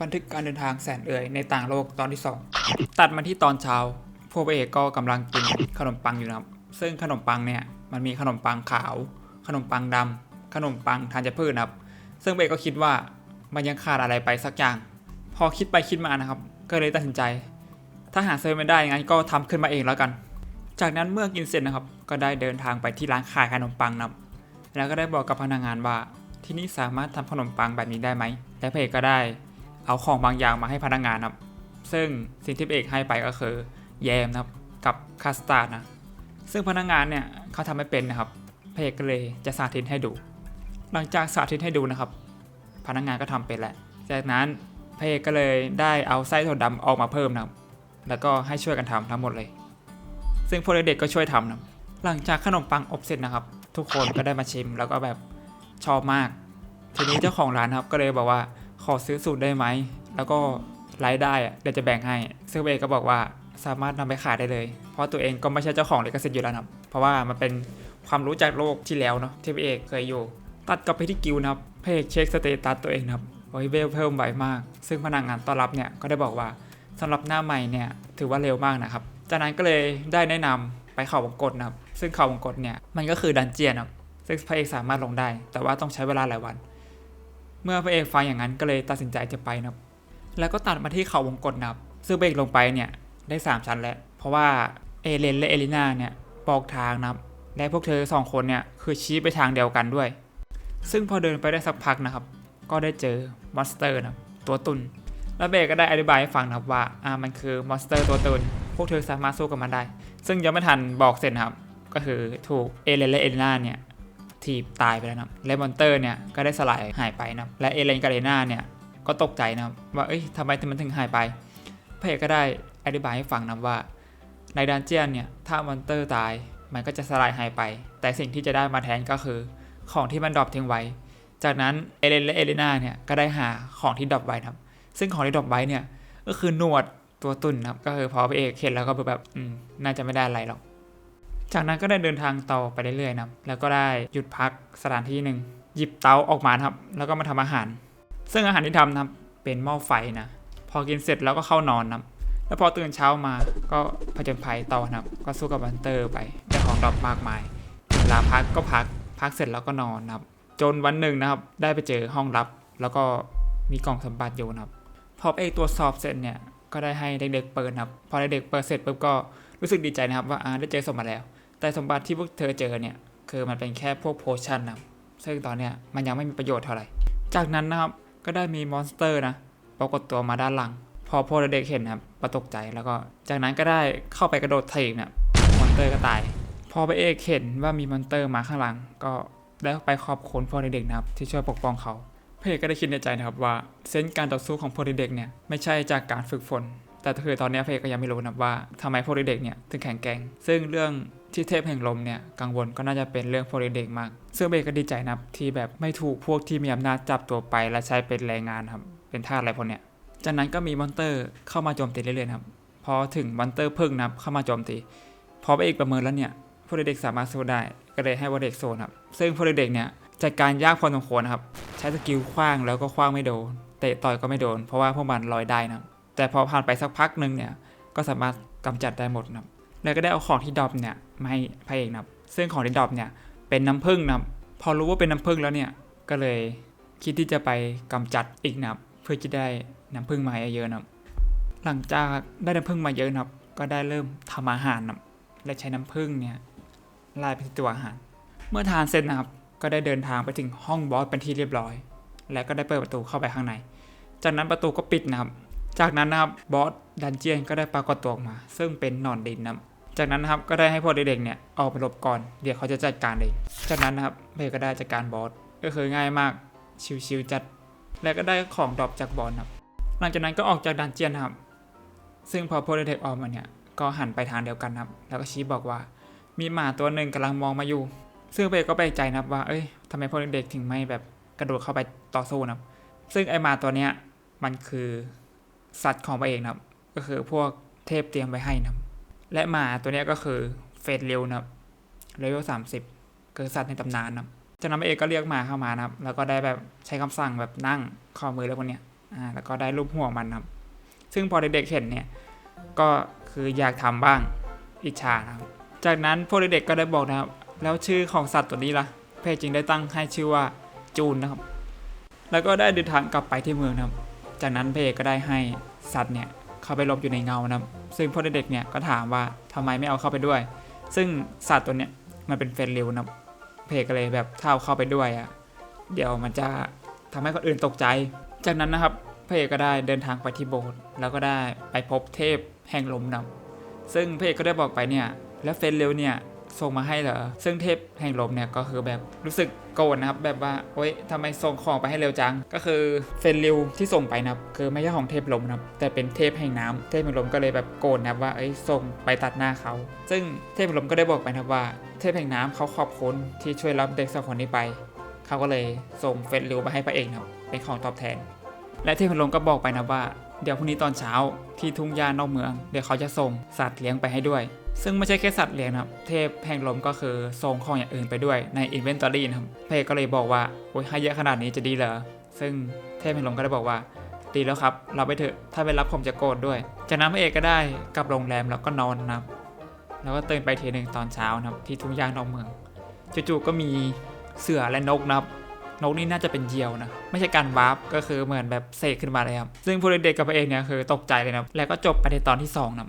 บันทึกการเดินทางแสนเอ่ยในต่างโลกตอนที่ 2 ตัดมาที่ตอนเช้า พวกเอกก็กำลังกินขนมปังอยู่นะครับ ซึ่งขนมปังเนี่ยมันมีขนมปังขาว ขนมปังดำขนมปังธัญพืชนะครับ ซึ่งเอกก็คิดว่ามันยังขาดอะไรไปสักอย่าง พอคิดไปคิดมานะครับ ก็เลยตัดสินใจ ถ้าหาซื้อไม่ได้งั้นก็ทำขึ้นมาเองแล้วกัน จากนั้นเมื่อกินเสร็จนะครับ ก็ได้เดินทางไปที่ร้านขายขนมปังนะครับ แล้วก็ได้บอกกับพนักงานว่าที่นี่สามารถทำขนมปังแบบนี้ได้ไหม และพเอกก็ได้ เอาของบางอย่างมาให้พนักงานนะครับ ซึ่งสิ่งที่พระเอกให้ไปก็คือ แยมนะครับ กับคัสตาร์ดนะ ซึ่งพนักงานเนี่ยเขาทำไม่เป็นนะครับพระเอกก็เลยจะสาธิตให้ดู หลังจากสาธิตให้ดูนะครับ พนักงานก็ทำเป็นแหละ จากนั้นพระเอกก็เลยได้เอาไส้ถั่วดำออกมาเพิ่มนะครับ แล้วก็ให้ช่วยกันทำทั้งหมดเลย ซึ่งพวกเด็กๆก็ช่วยทำนะหลังจากขนมปังอบเสร็จนะครับ ทุกคนก็ได้มาชิมแล้วก็แบบชอบมาก ทีนี้เจ้าของร้านครับก็เลยบอกว่า ขอซื้อสูตรได้ไหม แล้วก็รายได้อะเดี๋ยวจะแบ่งให้ ซึ่งเบก็บอกว่าสามารถนำไปขายได้เลย เพราะตัวเองก็ไม่ใช่เจ้าของลิขสิทธิ์อยู่แล้วนะครับ เพราะว่ามันเป็นความรู้จากโลกที่แล้วเนาะที่พี่เอกเคยอยู่ ตัดกลับไปที่กิวนะครับพระเอกเช็คสเตตัสตัวเองนะครับโอ้ยเวลเพิ่มไวมาก ซึ่งพนักงานต้อนรับเนี่ยก็ได้บอกว่าสำหรับหน้าใหม่เนี่ยถือว่าเร็วมากนะครับ จากนั้นก็เลยได้แนะนำไปเข่าวงกตนะครับ ซึ่งเข่าวงกตเนี่ยมันก็คือดันเจียนครับซึ่งพระเอกสามารถลงได้ แต่ว่าต้องใช้เวลาหลายวัน เมื่อพระเอกฟังอย่างนั้นก็เลยตัดสินใจจะไปนะครับ แล้วก็ตัดมาที่เขาวงกตนะครับ ซึ่งพระเอกลงไปเนี่ยได้ 3 ชั้นแล้ว เพราะว่าเอเลนและเอลิน่าเนี่ยบอกทางนะครับ และพวกเธอสองคนเนี่ยคือชี้ไปทางเดียวกันด้วย ซึ่งพอเดินไปได้สักพักนะครับ ก็ได้เจอมอนสเตอร์นะตัวตุนแล้วเบรกก็ได้อธิบายให้ฟังนะครับว่าอ่ามันคือมอนสเตอร์ตัวตุนพวกเธอสามารถสู้กับมันได้ ซึ่งยังไม่ทันบอกเสร็จนะครับ ก็คือถูกเอเลนและเอลิน่าเนี่ย ทีบตายไปแล้วนะและมอนเตอร์เนี่ยก็ได้สลายหายไปนะและเอเลนกับเอลิน่าเนี่ยก็ตกใจนะว่าเอ้ยทำไมมันถึงหายไปพระเอกก็ได้อธิบายให้ฟังนะว่า ในดันเจียนเนี่ยถ้ามอนเตอร์ตายมันก็จะสลายหายไป แต่สิ่งที่จะได้มาแทนก็คือ ของที่มันดรอปทิ้งไว้ จากนั้นเอเลนและเอลิน่าเนี่ยก็ได้หาของที่ดรอปไว้นะครับ ซึ่งของที่ดรอปไว้เนี่ยก็คือหนวดตัวตุ่นนะครับก็คือพอพระเอกเห็นแล้วก็แบบอืมน่าจะไม่ได้อะไรหรอก จากนั้นก็ได้เดินทางต่อไปเรื่อยๆนะครับแล้วก็ได้หยุดพักสถานที่หนึ่งหยิบเตาออกมาครับ แล้วก็มาทำอาหาร ซึ่งอาหารที่ทำนะครับเป็นหม้อไฟนะ พอกินเสร็จแล้วก็เข้านอนนะครับแล้วพอตื่นเช้ามาก็ผจญภัยต่อนะครับ ก็สู้กับบันเตอร์ไปได้ของดรอปมากมายเวลาพักก็พักพักเสร็จแล้วก็นอนนะครับ จนวันหนึ่งนะครับ ได้ไปเจอห้องลับ แล้วก็มีกล่องสมบัติอยู่นะครับ พอเอกตรวจสอบเสร็จเนี่ยก็ได้ให้เด็กๆเปิดนะครับ พอเด็กๆเปิดเสร็จปุ๊บก็รู้สึกดีใจนะครับว่าอ่าได้เจอสมบัติแล้ว แต่สมบัติที่พวกเธอเจอเนี่ย คือมันเป็นแค่พวกโพชั่นนะซึ่งตอนเนี้ยมันยังไม่มีประโยชน์เท่าไหร่ จากนั้นนะครับก็ได้มีมอนสเตอร์นะปรากฏตัวมาด้านหลัง พอโพวกเด็กเห็นนะครับประตกใจแล้วก็จากนั้นก็ได้เข้าไปกระโดดถีบเนี่ยมอนสเตอร์ก็ตาย พอไปเอกเห็นว่ามีมอนสเตอร์มาข้างหลัง ก็ได้ไปขอบคุณพวกเด็กๆนะครับที่ช่วยปกป้องเขาพระเอกก็ได้คิดในใจนะครับว่าเซนส์การต่อสู้ของพวกเด็กเนี่ยไม่ใช่จากการฝึกฝน แต่คือตอนนี้พระเอกก็ยังไม่รู้นะว่าทำไมพวกเด็กเนี่ยถึงแข็งแกร่งซึ่งเรื่องที่เทพแห่งลมเนี่ยกังวลก็น่าจะเป็นเรื่องพวกเด็กมาก ซึ่งเอกก็ดีใจนะที่แบบไม่ถูกพวกที่มีอำนาจจับตัวไปและใช้เป็นแรงงานครับเป็นทาสอะไรพวกเนี้ยจากนั้นก็มีมอนเตอร์เข้ามาโจมตีเรื่อยๆครับพอถึงมอนเตอร์พึ่งนะครับเข้ามาโจมตีพอพระเอกประเมินแล้วเนี่ยพวกเด็กสามารถสู้ได้ก็เลยให้วกเด็กโซนครับซึ่งพวกเด็กเนี่ยจัดการยากพอสมควรครับใช้สกิลคว้างแล้วก็คว้างไม่โดนเตะต่อยก็ไม่โดน เพราะว่าพวกมันลอยได้นะ แต่พอผ่านไปสักพักหนึ่งเนี่ยก็สามารถกำจัดได้หมดนะครับแล้วก็ได้เอาของที่ดรอปเนี่ยมาให้พระเอกนะครับซึ่งของที่ดรอปเนี่ยเป็นน้ำผึ้งนะครับพอรู้ว่าเป็นน้ำผึ้งแล้วเนี่ยก็เลยคิดที่จะไปกำจัดอีกนับเพื่อจะได้น้ำผึ้งมาเยอะนะครับหลังจากได้น้ำผึ้งมาเยอะนะครับก็ได้เริ่มทำอาหารนะครับและใช้น้ำผึ้งเนี่ยลายไปที่ตัวอาหาร เมื่อทานเสร็จนะครับก็ได้เดินทางไปถึงห้องบอสเป็นที่เรียบร้อย และก็ได้เปิดประตูเข้าไปข้างใน จากนั้นประตูก็ปิดนะครับ จากนั้นนะครับบอสดันเจียนก็ได้ปรากฏตัวออกมา ซึ่งเป็นหนอนดินนะจากนั้นนะครับก็ได้ให้พวกเด็กๆเนี่ยออกไปหลบก่อนเดี๋ยวเขาจะจัดการเองจากนั้นนะครับเบย์ก็ได้จัดการบอสก็คือง่ายมากชิวๆจัด และก็ได้ของดรอปจากบอสครับ หลังจากนั้นก็ออกจากดันเจียนครับ ซึ่งพอพวกเด็กๆออกมาเนี่ยก็หันไปทางเดียวกันครับ แล้วก็ชี้บอกว่า มีหมาตัวหนึ่งกำลังมองมาอยู่ ซึ่งเบย์ก็แปลกใจนะครับว่าเอ้ยทำไมพวกเด็กๆถึงไม่แบบกระโดดเข้าไปต่อสู้นะครับซึ่งไอหมาตัวเนี้ยมันคือ สัตว์ของพระเอกนะครับ ก็คือพวกเทพเตรียมไว้ให้นะครับ และหมาตัวนี้ก็คือเฟสเร็วนะครับเลเวลสามสิบคือสัตว์ในตำนานนะครับจากนั้นพระเอกก็เรียกหมาเข้ามานะครับ แล้วก็ได้แบบใช้คำสั่งแบบนั่งข้อมือแล้วพวกเนี้ยอ่าแล้วก็ได้รูปหัวมันนะครับ ซึ่งพอเด็กๆเห็นเนี่ยก็คืออยากทำบ้างอิจฉานะครับ จากนั้นพวกเด็กๆก็ได้บอกนะครับ แล้วชื่อของสัตว์ตัวนี้ล่ะเพจจึงได้ตั้งให้ชื่อว่าจูนนะครับ แล้วก็ได้เดินทางกลับไปที่เมืองนะครับ จากนั้นเพจก็ได้ให้สัตว์เนี่ยเข้าไปหลบอยู่ในเงานะครับ ซึ่งพวกเด็กเนี่ยก็ถามว่าทำไมไม่เอาเข้าไปด้วย ซึ่งสัตว์ตัวเนี้ยมันเป็นเฟรนลิวนะเพก็เลยแบบถ้าเอาเข้าไปด้วยอะเดี๋ยวมันจะทำให้คนอื่นตกใจ จากนั้นนะครับพระเอกก็ได้เดินทางไปที่โบสถ์แล้วก็ได้ไปพบเทพแห่งลมนะซึ่งพระเอกก็ได้บอกไปเนี่ยแล้วเฟรนเร็วเนี่ย ส่งมาให้เหรอ ซึ่งเทพแห่งลมเนี่ยก็คือแบบรู้สึกโกรธนะครับ แบบว่าโอ๊ยทำไมส่งของไปให้เร็วจัง ก็คือเฟนริวที่ส่งไปนะครับคือไม่ใช่ของเทพลมนะครับแต่เป็นเทพแห่งน้ำเทพแห่งลมก็เลยแบบโกรธนะครับว่าเอ้ยส่งไปตัดหน้าเขา ซึ่งเทพแห่งลมก็ได้บอกไปนะครับว่าเทพแห่งน้ำเขาขอบคุณที่ช่วยรับเด็กสองคนนี้ไปเขาก็เลยส่งเฟซริวมาให้พระเอกนะครับเป็นของตอบแทน และเทพแห่งลมก็บอกไปนะว่าเดี๋ยวพรุ่งนี้ตอนเช้าที่ทุ่งหญ้านอกเมือง เดี๋ยวเขาจะส่งสัตว์เลี้ยงไปให้ด้วย ซึ่งไม่ใช่แค่สัตว์เลี้ยงนะครับ เทพแห่งลมก็คือส่งของอย่างอื่นไปด้วยในอินเวนตอรี่นะครับพระเอกก็เลยบอกว่าโอ้ยให้เยอะขนาดนี้จะดีเหรอ ซึ่งเทพแห่งลมก็ได้บอกว่าดีแล้วครับเราไปเถอะ ถ้าไม่รับผมจะโกรธด้วย จากนั้นพระเอกก็ได้กลับโรงแรมแล้วก็นอนนะครับ แล้วก็ตื่นไปทีหนึ่งตอนเช้านะครับ ที่ทุ่งหญ้านอกเมือง จู่ๆก็มีเสือและนกนะครับ นกนี่น่าจะเป็นเหยี่ยวนะ ไม่ใช่การวาร์ปก็คือเหมือนแบบเสกขึ้นมาเลยครับ ซึ่งผู้เด็กกับพระเอกเนี่ยคือตกใจเลยนะ แล้วก็จบไปในตอนที่2นะ